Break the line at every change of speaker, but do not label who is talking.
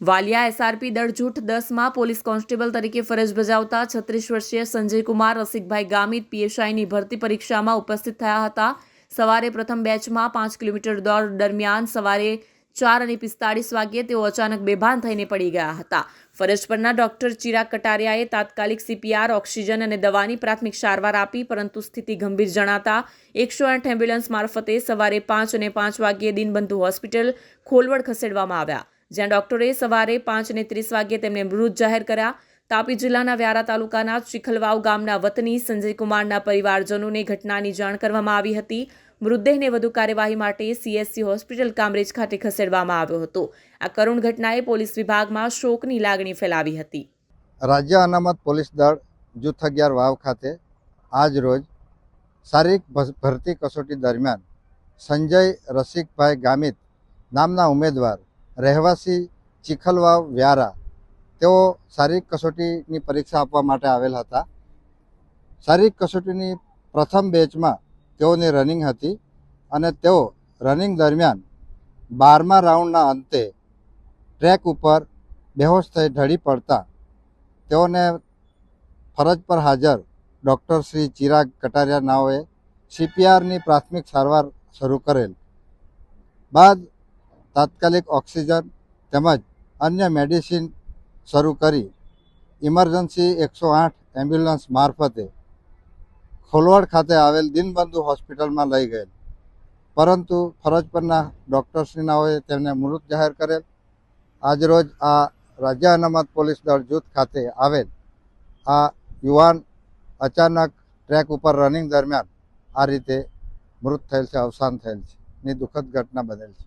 Valia SRP દળ જૂથ દસમાં પોલીસ કોન્સ્ટેબલ તરીકે ફરજ બજાવતા છત્રીસ વર્ષીય સંજયકુમાર રસિકભાઈ ગામિત, પીએસઆઈની ભરતી પરીક્ષામાં ઉપસ્થિત થયા હતા. સવારે પ્રથમ બેચમાં પાંચ કિલોમીટર દોડ દરમિયાન સવારે ચાર અને પિસ્તાળીસ વાગ્યે તેઓ અચાનક બેભાન થઈને પડી ગયા હતા. ફરજ પરના ડોક્ટર ચિરાગ કટારિયાએ તાત્કાલિક સીપીઆર ઓક્સિજન અને દવાની પ્રાથમિક સારવાર આપી, પરંતુ સ્થિતિ ગંભીર જણાતા એકસો આઠ એમ્બ્યુલન્સ મારફતે સવારે પાંચ અને પાંચ વાગ્યે દિનબંધુ હોસ્પિટલ ખોલવડ ખસેડવામાં આવ્યા. જ્યાં ડોક્ટરે સવારે પાંચને ત્રીસ વાગ્યે તેમને મૃત જાહેર કર્યા. તાપી જિલ્લાના વ્યારા તાલુકાના ચીખલવાવ ગામના વતની સંજયકુમારના પરિવારજનોને ઘટનાની જાણ કરવામાં આવી હતી. મૃતદેહને વધુ કાર્યવાહી માટે સીએસસી હોસ્પિટલ, કામરેજ ખાતે ખસેડવામાં આવ્યો હતો. આ કરુણ ઘટનાએ પોલીસ વિભાગમાં શોકની લાગણી ફેલાવી હતી.
રાજ્ય અનામત પોલીસ દળ જૂથ અગિયાર વાવ ખાતે આજ રોજ શારીરિક ભરતી કસોટી દરમિયાન સંજય રસિકભાઈ ગામિત નામના ઉમેદવાર રહેવાસી ચીખલવાવ વ્યારા, તેઓ શારીરિક કસોટીની પરીક્ષા આપવા માટે આવેલ હતા. શારીરિક કસોટીની પ્રથમ બેચમાં તેઓની રનિંગ હતી અને તેઓ રનિંગ દરમિયાન બારમા રાઉન્ડના અંતે ટ્રેક ઉપર બેહોશ થઈ ઢળી પડતા તેઓને ફરજ પર હાજર ડૉક્ટર શ્રી ચિરાગ કટારિયા નાઓએ સીપીઆરની પ્રાથમિક સારવાર શરૂ કરેલ. બાદ તાત્કાલિક ઓક્સિજન તેમજ અન્ય મેડિસિન શરૂ કરી ઇમરજન્સી એકસો આઠ એમ્બ્યુલન્સ મારફતે ખોલવાડ ખાતે આવેલ દિનબંધુ હોસ્પિટલમાં લઈ ગયેલ. પરંતુ ફરજ પરના ડૉક્ટરશ્રીનાઓએ તેમને મૃત જાહેર કરેલ. આજરોજ આ રાજ્ય અનામત પોલીસ દળ જૂથ ખાતે આવેલ. આ યુવાન અચાનક ટ્રેક ઉપર રનિંગ દરમિયાન આ રીતે મૃત થયેલ છે, અવસાન થયેલ છે. ની દુઃખદ ઘટના બનેલ છે.